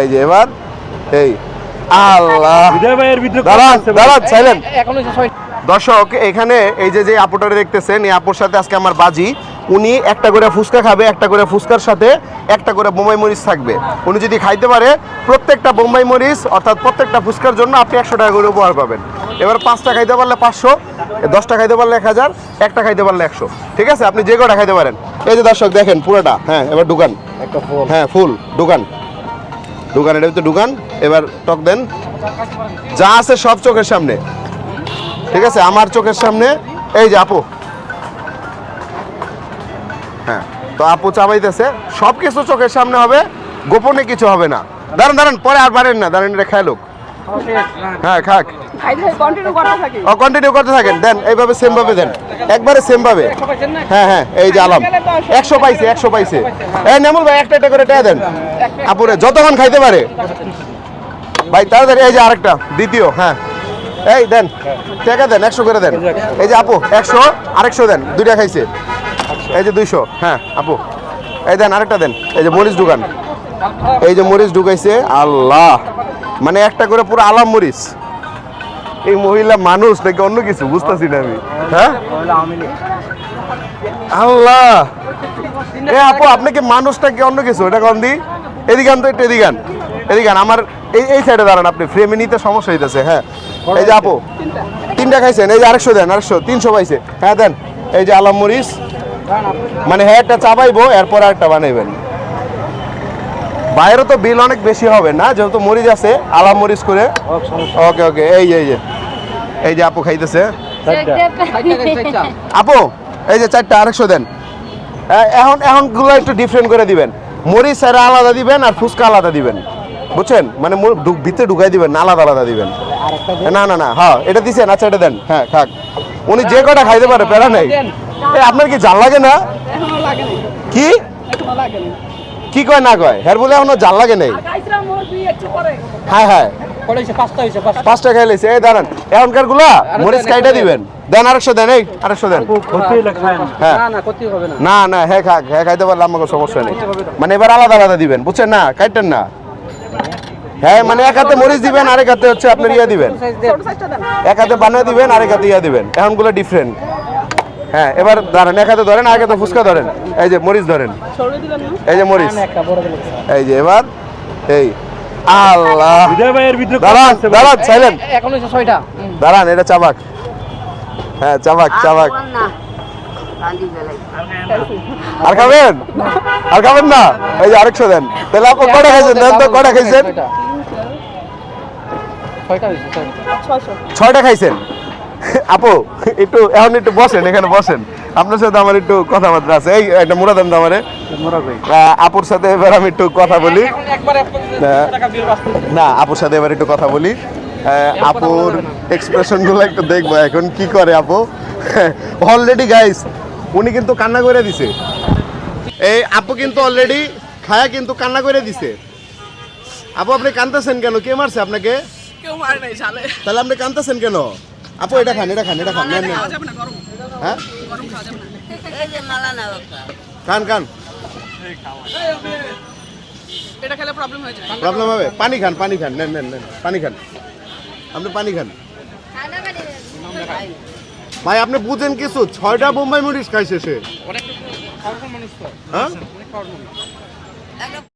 এই যে এবার এই আল্লাহ। দাঁড়ান দর্শক এখানে এই যে যে আপুটারে দেখতেছেন এই আপুর সাথে আজকে আমার বাজি। উনি একটা করে ফুচকা খাবে একটা করে ফুচকার সাথে একটা করে বোম্বাই মরিচ থাকবে। উনি যদি খাইতে পারে প্রত্যেকটা বোম্বাই মরিচ অর্থাৎ প্রত্যেকটা ফুচকার জন্য আপনি একশো টাকা করে উপহার পাবেন। এবার পাঁচটা খাইতে পারলে পাঁচশো দশটা খাইতে পারলে এক হাজার একটা খাইতে পারলে একশো। ঠিক আছে? আপনি যে কটা খাইতে পারেন। এই যে দর্শক দেখেন পুরোটা। হ্যাঁ এবার ঢুকান একটা ফল। হ্যাঁ ফুল ঢুকান ঢুকান এটা ভিতরে ঢুকান, এবার টক দেন। যা আছে সব চোখের সামনে। ঠিক আছে? আমার চোখের সামনে। এই যে আপু। হ্যাঁ তো আপু চাবাইতেছে সব কিছু চোখের সামনে হবে, গোপনে কিছু হবে না। দাঁড়ান দাঁড়ান, পরে আর বাড়েন না। দাঁড়ান, এটা খেয়ালোক লোক হ্যাঁ খাক। ও কন্টিনিউ করতে থাকেন। দেন, এইভাবে সেম ভাবে দেন। একবারে সেম ভাবে হ্যাঁ হ্যাঁ এই যে আলাম। একশো পাইছে একশো পাইছে। এই নেমুল ভাই, একটা একটা করে টেয়া দেন। আপুরে, যতক্ষণ খাইতে পারে। ভাই, তাড়াতাড়ি, এই যে আরেকটা, দ্বিতীয় হ্যাঁ। এই, দেন, টাকা দেন, একশো করে দেন। এই যে আপু, একশো, আরেকশো দেন, দুইটা খাইছে। এই যে দুইশো হ্যাঁ আপু। এই দেন, আরেকটা দেন। এই যে মরিচ ঢুকান। এই যে মরিচ ঢুকাইছে, আল্লাহ। মানে একটা করে পুরো আলাম মরিচ। এই মহিলা মানুষ নাকি অন্য কিছু, বুঝতেছি না আমি। হ্যাঁ? আল্লাহ! এ আপু, আপনি কি মানুষটা কি অন্য কিছু? এটা কম দি এদিকে আন তো একটু এদিকে আন। এদিকে আন। আমার এই এই সাইডে দাঁড়ান আপনি ফ্রেমে নিতে সমস্যা হইতেছে হ্যাঁ। এই যে আপু, তিনটা খাইছেন, এই যে আরেকশো দেন, আরেকশো, তিনশো পাইছে। হ্যাঁ দেন। এই যে আলাম মরিচ। মানে হ্যাঁ একটা চাপাইবো এরপর আরেকটা বানাইবেন। বাইরে তো বিল অনেক বেশি হবে না? যেহেতু মরিচ আছে আলাম মরিচ করে। ওকে ওকে এই যে এই যে। এই যে আপু খাইতেছে। আপু এই যে চারটা আরেকশো দেন। এখন এখনগুলো একটু ডিফারেন্ট করে দিবেন। মরিচ স্যারা আলাদা দিবেন আর ফুচকা আলাদা দিবেন। বুঝছেন? মানে ভিতরে ঢুকাই দিবেন না আলাদা আলাদা দিবেন। না না না হ্যাঁ এটা দিছেন আচ্ছা এটা দেন। হ্যাঁ খাক উনি যে কটা খাইতে পারে প্যারা নেই। এ আপনার কি জাল লাগে না? কি? কি কয় না কয়? হের বলে এখনও জাল লাগে নেই। হ্যাঁ হ্যাঁ পাঁচটা খাই লাইছে এই দাঁড়ান এখনকারগুলা মরিচ কাইটা দিবেন। দেন। আরেকশো দেন এই আরেকশো দেন। হ্যাঁ। না না ক্ষতি হবে না। না না হ্যাঁ খাক হ্যাঁ খাইতে পারলে আমাকে সমস্যা নেই। মানে এবার আলাদা আলাদা দিবেন বুঝছেন না? কাইটেন না। হ্যাঁ মানে এক হাতে মরিচ দিবেন আরেক হাতে হচ্ছে আপনার ইয়া দিবেন। ছোট সাইজটা দেন এক হাতে বানিয়ে দিবেন আরেক হাতে ইয়া দিবেন। এখনগুলো ডিফারেন্ট হ্যাঁ এবার দাঁড়ান এক হাতে ধরেন আরেক হাতে ফুচকা ধরেন। এই যে মরিচ ধরেন। এই যে মরিচ। এই যে এবার এই আল্লাহ। ভাইয়ের ভিতরে দাঁড়ান দাঁড়ান ছয়টা। দাঁড়ান এটা চাবাক। হ্যাঁ চাবাক চাবাক। আর খাবেন? আর খাবেন না? এই যে আরেকশো দেন। তাহলে আপনি কটা খাইছেন? দেন তো কটা খাইছেন? ছয়টা খাইছেন? আপু একটু এখন একটু বসেন এখানে বসেন। আপনার সাথে আমার একটু কথাবার্তা আছে। এই একটা মুড়া দেন আমারে। আপুর সাথে এবার আমি একটু কথা বলি। না আপুর সাথে এবার একটু কথা বলি। আপুর এক্সপ্রেশনগুলো একটু দেখব এখন কি করে আপু? অলরেডি গাইস উনি কিন্তু কান্না করে দিছে। এই আপু কিন্তু অলরেডি খায়া কিন্তু কান্না করে দিছে। আপু আপনি কান্দতেছেন কেন? কে মারছে আপনাকে? কেউ মারে নাই তাহলে আপনি কান্দতেছেন কেন? আপু এটা খান এটা খান এটা খান নেন, হ্যাঁ? খান খান। এটা খেলে প্রবলেম হয়ে যায় প্রবলেম হবে। পানি খান পানি খান নেন নেন নেন। পানি খান। আপনি পানি খান। ভাই আপনি বুঝেন কিছু? ছয়টা বোম্বাই মরিচ খাইছে সে অনেক মানুষ তো। হ্যাঁ?